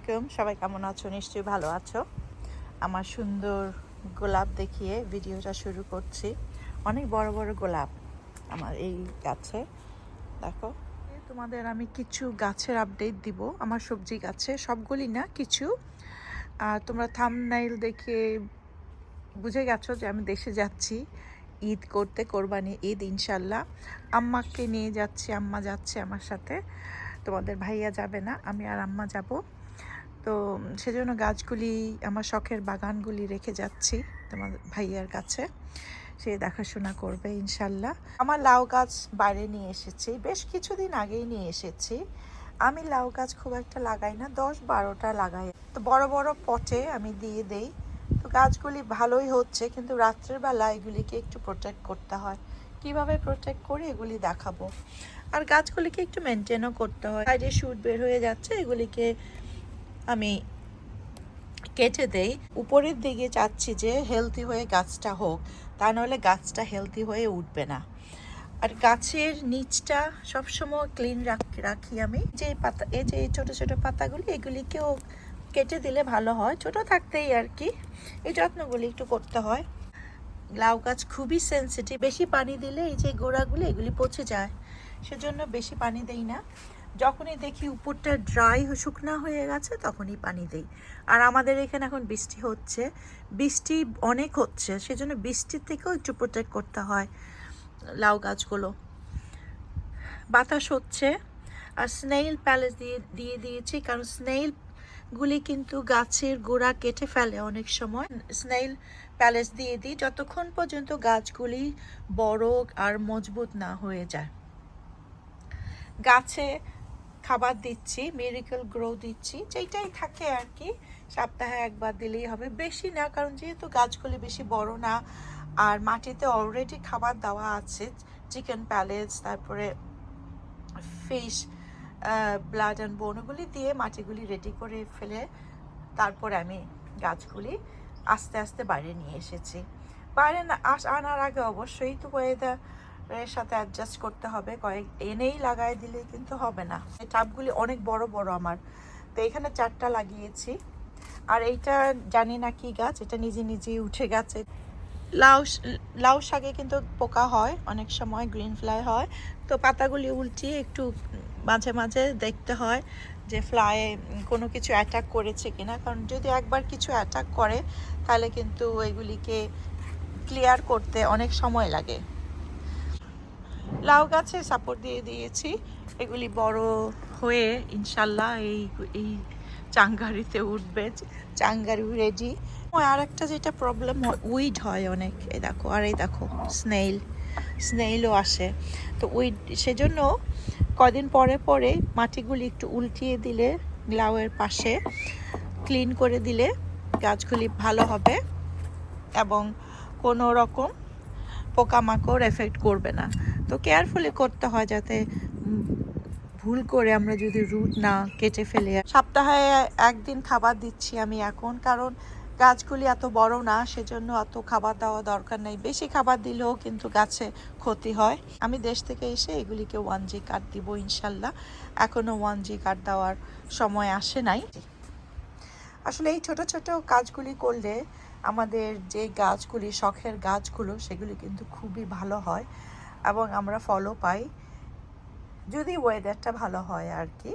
আলাইকুম। সবাই কেমন আছো? নিশ্চয়ই ভালো আছো। আমার সুন্দর গোলাপ দেখিয়ে ভিডিওটা শুরু করছি। অনেক বড় বড় গোলাপ আমার এই গাছে। দেখো তোমাদের আমি কিছু গাছের আপডেট দিব। আমার সবজি গাছে সবগুলি না কিছু। আর তোমরা থামনাইল দেখে বুঝে গেছো যে আমি দেশে যাচ্ছি। ঈদ করতে কোরবানি ঈদ ইনশাল্লাহ আম্মাকে নিয়ে যাচ্ছি, আম্মা যাচ্ছে আমার সাথে। তোমাদের ভাইয়া যাবে না, আমি আর আম্মা যাব। তো সেজন্য গাছগুলি, আমার শখের বাগানগুলি রেখে যাচ্ছি তোমার ভাইয়ার কাছে। সে দেখাশোনা করবে ইনশাল্লাহ। আমার লাউ গাছ বাইরে নিয়ে এসেছি, বেশ কিছুদিন আগেই নিয়ে এসেছি। আমি লাউ গাছ খুব একটা লাগাই না, দশ বারোটা লাগাই। তো বড় বড় পটে আমি দিয়ে দেই। তো গাছগুলি ভালোই হচ্ছে, কিন্তু রাত্রের বেলা এগুলিকে একটু প্রোটেক্ট করতে হয়। কীভাবে প্রোটেক্ট করে এগুলি দেখাবো। আর গাছগুলিকে একটু মেনটেনও করতে হয়। সাইডে শুট বের হয়ে যাচ্ছে, এগুলিকে আমি কেটে দেই। উপরের দিকে চাচ্ছি যে হেলদি হয়ে গাছটা হোক, তা নাহলে গাছটা হেলদি হয়ে উঠবে না। আর গাছের নিচটা সবসময় ক্লিন রাখি আমি। যে পাতা, এই যে ছোট ছোট পাতাগুলি, এগুলিকেও কেটে দিলে ভালো হয়। ছোট থাকতেই আর কি। এই যত্নগুলি একটু করতে হয়। লাউ গাছ খুবই সেন্সিটিভ বেশি পানি দিলে এই যে গোড়াগুলি, এগুলি পচে যায়। সেজন্য বেশি পানি দেই না। যখনই দেখি উপরটা ড্রাই শুকনা হয়ে গেছে, তখনই পানি দেই। আর আমাদের এখানে এখন বৃষ্টি হচ্ছে। বৃষ্টি অনেক হচ্ছে, সেজন্য বৃষ্টির থেকেও একটু প্রোটেক্ট করতে হয় লাউ গাছগুলো। বাতাস হচ্ছে, আর স্নেইল প্যালেস দিয়ে দিয়ে দিয়েছি, কারণ স্নেইল গুলি কিন্তু গাছের গোড়া কেটে ফেলে অনেক সময়। স্নেইল প্যালেস দিয়ে দিই, যতক্ষণ পর্যন্ত গাছগুলি বড় আর মজবুত না হয়ে যায়। গাছে খাবার দিচ্ছি মেরিকেল গ্রো দিচ্ছি যেটাই থাকে আর কি সপ্তাহে একবার দিলেই হবে। বেশি না, কারণ যেহেতু গাছগুলি বেশি বড় না, আর মাটিতে অলরেডি খাবার দেওয়া আছে চিকেন প্যালেস তারপরে ফিশ ব্লাড অ্যান্ড বোনগুলি দিয়ে মাটিগুলি রেডি করে ফেলে তারপর আমি গাছগুলি আস্তে আস্তে বাইরে নিয়ে এসেছি। বাইরে আনার আগে অবশ্যই তো ওয়েদার এর সাথে অ্যাডজাস্ট করতে হবে। কয়েক এনেই লাগাই দিলে কিন্তু হবে না। এই টাবগুলি অনেক বড় বড় আমার। তো এখানে চারটা লাগিয়েছি। আর এইটা জানি না কি গাছ, এটা নিজে নিজেই উঠে গেছে। লাউ লাউ শাকে কিন্তু পোকা হয়, অনেক সময় গ্রিন ফ্লাই হয়। তো পাতাগুলি উল্টিয়ে একটু মাঝে মাঝে দেখতে হয় যে ফ্লাই কোনো কিছু অ্যাটাক করেছে কিনা। কারণ যদি একবার কিছু অ্যাটাক করে, তাহলে কিন্তু এগুলিকে ক্লিয়ার করতে অনেক সময় লাগে। লাউ গাছে সাপোর্ট দিয়ে দিয়েছি। এগুলি বড় হয়ে ইনশাল্লাহ এই এই চাঙ্গারিতে উঠবে। চাঙ্গারি রেডি আর একটা যেটা প্রবলেম হয় উইড হয় অনেক। এই দেখো, আর এই দেখো স্নেইল স্নেইলও আসে। তো উইড সেজন্য কদিন পরে পরে মাটিগুলি একটু উল্টিয়ে দিলে, লাউয়ের পাশে ক্লিন করে দিলে গাছগুলি ভালো হবে। এবং কোনো রকম পোকামাকড় এফেক্ট করবে না। তো কেয়ারফুলি করতে হয় যাতে ভুল করে আমরা যদি রুট না কেটে ফেলে। সপ্তাহে একদিন খাবার দিচ্ছি আমি এখন, কারণ গাছগুলি এত বড় না, সেজন্য এত খাবার দেওয়া দরকার নেই। বেশি খাবার দিলেও কিন্তু গাছে ক্ষতি হয়। আমি দেশ থেকে এসে এগুলিকে ওয়ান জি কার্ড দিব ইনশাল্লাহ। এখনও ওয়ান জি কার্ড দেওয়ার সময় আসে নাই। আসলে এই ছোট ছোট কাজগুলি করলে আমাদের যে গাছগুলি, শখের গাছগুলো, সেগুলি কিন্তু খুবই ভালো হয় এবং আমরা ফলও পাই। যদি ওয়েদারটা ভালো হয় আর কি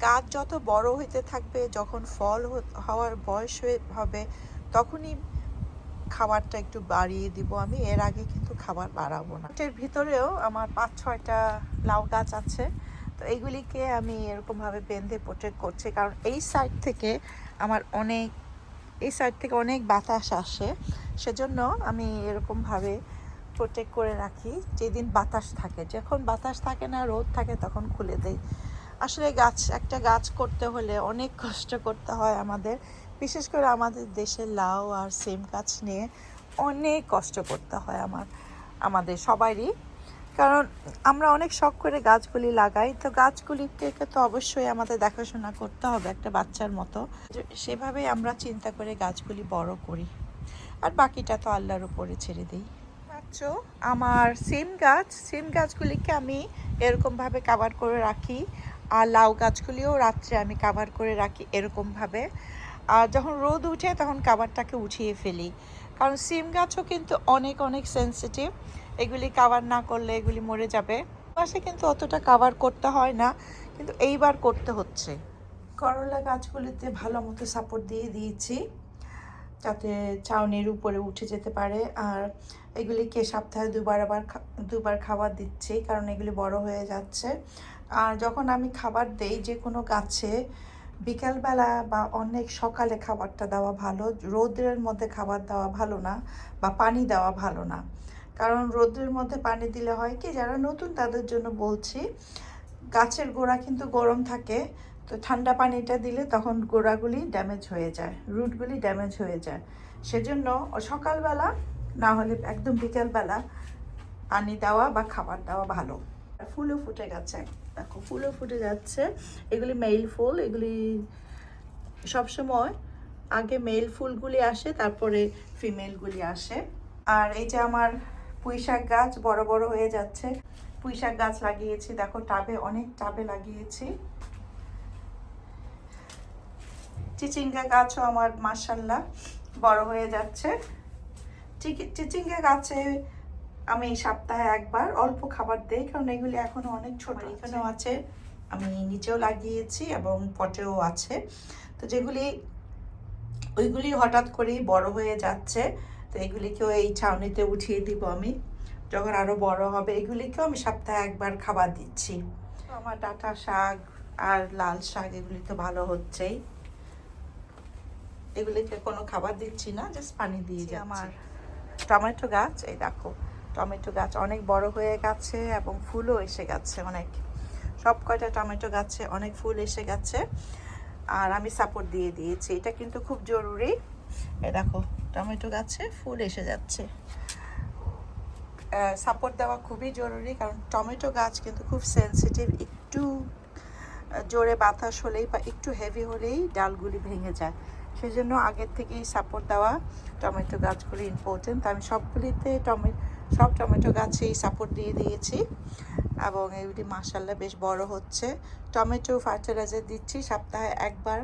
গাছ যত বড় হইতে থাকবে, যখন ফল হওয়ার বয়স হবে, তখনই খাবারটা একটু বাড়িয়ে দিব আমি। এর আগে কিন্তু খাবার বাড়াবো না। এর ভিতরেও আমার পাঁচ, ছয়টা লাউ গাছ আছে। তো এইগুলিকে আমি এরকমভাবে বেঁধে প্রোটেক্ট করছি। কারণ এই সাইড থেকে আমার অনেক এই সাইড থেকে অনেক বাতাস আসে। সেজন্য আমি এরকমভাবে প্রোটেক্ট করে রাখি, যেদিন বাতাস থাকে। যখন বাতাস থাকে না, রোদ থাকে, তখন খুলে দেই। আসলে গাছ, একটা গাছ করতে হলে অনেক কষ্ট করতে হয় আমাদের। বিশেষ করে আমাদের দেশে লাউ আর সেম গাছ নিয়ে অনেক কষ্ট করতে হয় আমার, আমাদের সবারই। কারণ আমরা অনেক শখ করে গাছগুলি লাগাই। তো গাছগুলিকে তো অবশ্যই আমাদের দেখাশোনা করতে হবে একটা বাচ্চার মতো। সেভাবেই আমরা চিন্তা করে গাছগুলি বড় করি। আর বাকিটা তো আল্লাহর উপরে ছেড়ে দিই। আমার সিম গাছ, সিম গাছগুলিকে আমি এরকমভাবে কাভার করে রাখি। আর লাউ গাছগুলিও রাত্রে আমি কাভার করে রাখি এরকমভাবে। আর যখন রোদ উঠে তখন কাভারটাকে উঠিয়ে ফেলি। কারণ সিম গাছও কিন্তু অনেক অনেক সেনসিটিভ এগুলি কাভার না করলে এগুলি মরে যাবে। মাসে কিন্তু অতটা কাভার করতে হয় না, কিন্তু এইবার করতে হচ্ছে। করলা গাছগুলিতে ভালো মতো সাপোর্ট দিয়ে দিয়েছি, যাতে চাউনির উপরে উঠে যেতে পারে। আর এগুলিকে সপ্তাহে দুবার আবার দুবার খাবার দিচ্ছি, কারণ এগুলি বড় হয়ে যাচ্ছে। আর যখন আমি খাবার দেই যে কোনো গাছে, বিকালবেলা বা অনেক সকালে খাবারটা দেওয়া ভালো, রোদের মধ্যে খাবার দেওয়া ভালো না বা পানি দেওয়া ভালো না। কারণ রোদের মধ্যে পানি দিলে হয় কি, যারা নতুন তাদের জন্য বলছি, গাছের গোড়া কিন্তু গরম থাকে, তো ঠান্ডা পানিটা দিলে তখন গোড়াগুলি ড্যামেজ হয়ে যায়, রুটগুলি ড্যামেজ হয়ে যায়। সেজন্য সকালবেলা না হলে একদম বিকেলবেলা পানি দেওয়া বা খাবার দেওয়া ভালো। ফুলও ফুটে গেছে, দেখো ফুলও ফুটে যাচ্ছে, এগুলি মেল ফুল, এগুলি সবসময় আগে মেল ফুলগুলি আসে, তারপরে ফিমেলগুলি আসে। আর এই যে আমার পুঁই শাক গাছ বড় বড় হয়ে যাচ্ছে। পুঁই শাক গাছ লাগিয়েছি। দেখো টাবে অনেক টাবে লাগিয়েছি। চিচিঙ্গা গাছও আমার মার্শাল্লাহ বড় হয়ে যাচ্ছে। চিচিঙ্গা গাছে আমি সপ্তাহে একবার অল্প খাবার দিই কারণ এগুলি এখনও অনেক ছোট। এখানেও আছে। আমি নিচেও লাগিয়েছি এবং পটেও আছে। তো যেগুলি ওইগুলি হঠাৎ করেই বড় হয়ে যাচ্ছে। তো এগুলিকেও এই ছাউনিতে উঠিয়ে দিব আমি। যখন আরও বড় হবে এগুলিকেও আমি সপ্তাহে একবার খাবার দিচ্ছি। তো আমার ডাঁটা শাক আর লাল শাক এগুলি তো ভালো হচ্ছেই। এগুলিকে কোনো খাবার দিচ্ছি না জাস্ট পানি দিয়ে যাচ্ছি। আমার টমেটো গাছ এই দেখো টমেটো গাছ অনেক বড় হয়ে গেছে এবং ফুলও এসে গেছে অনেক। সব কয়টা টমেটো গাছে অনেক ফুল এসে গেছে। আর আমি সাপোর্ট দিয়ে দিয়েছি। এটা কিন্তু খুব জরুরি। এই দেখো টমেটো গাছে ফুল এসে যাচ্ছে। সাপোর্ট দেওয়া খুবই জরুরি কারণ টমেটো গাছ কিন্তু খুব সেনসিটিভ একটু জোরে বাতাস হলেই বা একটু হেভি হলেই ডালগুলি ভেঙে যায়। সেই জন্য আগের থেকেই সাপোর্ট দেওয়া টমেটো গাছগুলি ইম্পর্টেন্ট আমি সবগুলিতে টমে, সব টমেটো গাছেই সাপোর্ট দিয়ে দিয়েছি এবং এগুলি মাসাল্লাহ বেশ বড় হচ্ছে। টমেটো ফার্টিলাইজার দিচ্ছি সপ্তাহে একবার।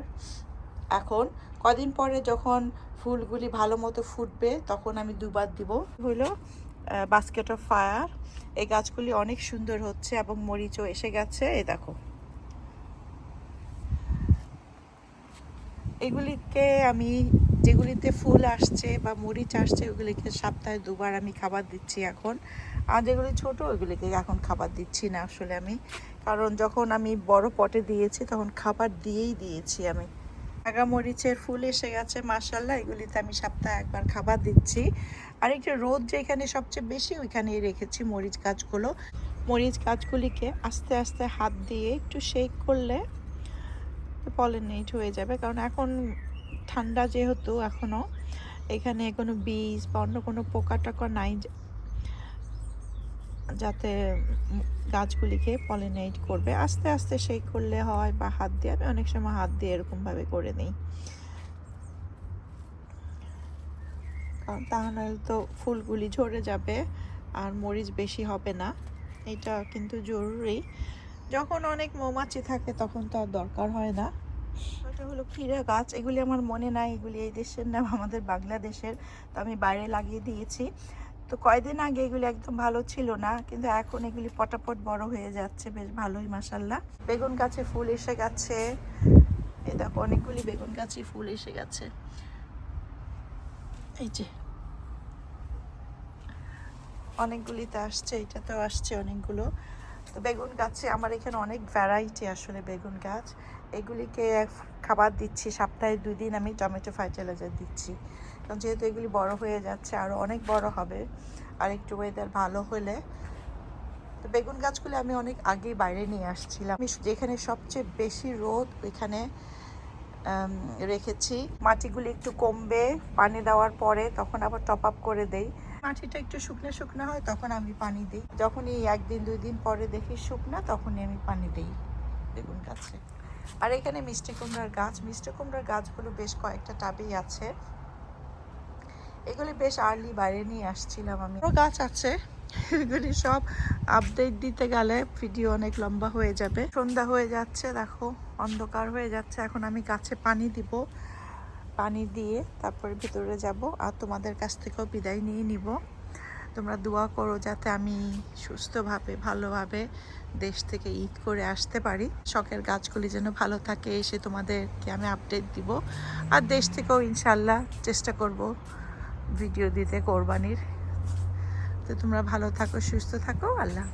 এখন কদিন পরে যখন ফুলগুলি ভালো মতো ফুটবে, তখন আমি দুবার দিব। হলো বাস্কেট অফ ফায়ার এই গাছগুলি অনেক সুন্দর হচ্ছে এবং মরিচও এসে গেছে, এই দেখো। এগুলিকে আমি, যেগুলিতে ফুল আসছে বা মরিচ আসছে, ওগুলিকে সপ্তাহে দুবার আমি খাবার দিচ্ছি এখন। আর যেগুলি ছোট ওইগুলিকে এখন খাবার দিচ্ছি না আসলে আমি। কারণ যখন আমি বড় পটে দিয়েছি, তখন খাবার দিয়েই দিয়েছি আমি। আগা মরিচের ফুল এসে গেছে মার্শাল্লাহ এগুলিতে আমি সপ্তাহে একবার খাবার দিচ্ছি। আর একটা রোদ যেখানে সবচেয়ে বেশি, ওইখানেই রেখেছি মরিচ গাছগুলো। মরিচ গাছগুলিকে আস্তে আস্তে হাত দিয়ে একটু শেক করলে পলিনেট হয়ে যাবে, কারণ এখন ঠান্ডা যেহেতু এখনও এখানে কোনো বীজ বা অন্য কোনো পোকা টোকা নাই। যাতে গাছগুলিকে পলিনেট করবে। আস্তে আস্তে সেই করলে হয় বা হাত দিয়ে, আমি অনেক সময় হাত দিয়ে এরকমভাবে করে নিই। কারণ তাহলে তো ফুলগুলি ঝরে যাবে আর মরিচ বেশি হবে না। এটা কিন্তু জরুরি। যখন অনেক মৌমাছি থাকে, তখন তো আর দরকার হয় না। এটা হলো ক্ষীরা গাছ। এগুলি আমার মনে নাই। এগুলি এই দেশের নাম আমাদের বাংলাদেশের। তো আমি বাইরে লাগিয়ে দিয়েছি। তো কয়দিন আগে এগুলি একদম ভালো ছিল না, কিন্তু এখন এগুলি পটাপট বড় হয়ে যাচ্ছে, বেশ ভালোই মাসাল্লাহ বেগুন গাছে ফুল এসে গেছে। এই দেখো, অনেকগুলি বেগুন গাছে ফুল এসে গেছে। এই যে, অনেকগুলিতে আসছে, এটাতেও আসছে অনেকগুলো। তো বেগুন গাছে আমার এখানে অনেক ভ্যারাইটি আসলে বেগুন গাছ। এগুলিকে খাবার দিচ্ছি, সপ্তাহে দুই দিন আমি টমেটো ফার্টিলাইজার দিচ্ছি। কারণ যেহেতু এগুলি বড় হয়ে যাচ্ছে আরও অনেক বড় হবে। আর একটু ওয়েদার ভালো হলে। তো বেগুন গাছগুলি আমি অনেক আগেই বাইরে নিয়ে আসছিলাম। আমি যেখানে সবচেয়ে বেশি রোদ ওইখানে রেখেছি। মাটিগুলি একটু কমবে, পানি দেওয়ার পরে তখন আবার টপ আপ করে দেই। মাটিটা একটু শুকনো শুকনো হয় তখন আমি পানি দিই। যখনই একদিন, দুই দিন পরে দেখি শুকনা, তখনই আমি পানি দিই বেগুন গাছে। আর এখানে মিষ্টি কুমড়ার গাছ। মিষ্টি কুমড়ার গাছগুলো বেশ কয়েকটা টাবেই আছে। এগুলি বেশ আর্লি বাইরে নিয়ে আসছিলাম আমি। গাছ আছে। এগুলি সব আপডেট দিতে গেলে ভিডিও অনেক লম্বা হয়ে যাবে। সন্ধ্যা হয়ে যাচ্ছে, দেখো, অন্ধকার হয়ে যাচ্ছে। এখন আমি গাছে পানি দিব। পানি দিয়ে তারপর ভিতরে যাব আর তোমাদের কাছ থেকেও বিদায় নিয়ে নিব। তোমরা দোয়া করো যাতে আমি সুস্থভাবে, ভালোভাবে দেশ থেকে ঈদ করে আসতে পারি। শখের গাছগুলি যেন ভালো থাকে, এসে তোমাদেরকে আমি আপডেট দিব। আর দেশ থেকেও ইনশাল্লাহ চেষ্টা করব ভিডিও দিতে কোরবানির তো তোমরা ভালো থাকো সুস্থ থাকো আল্লাহ।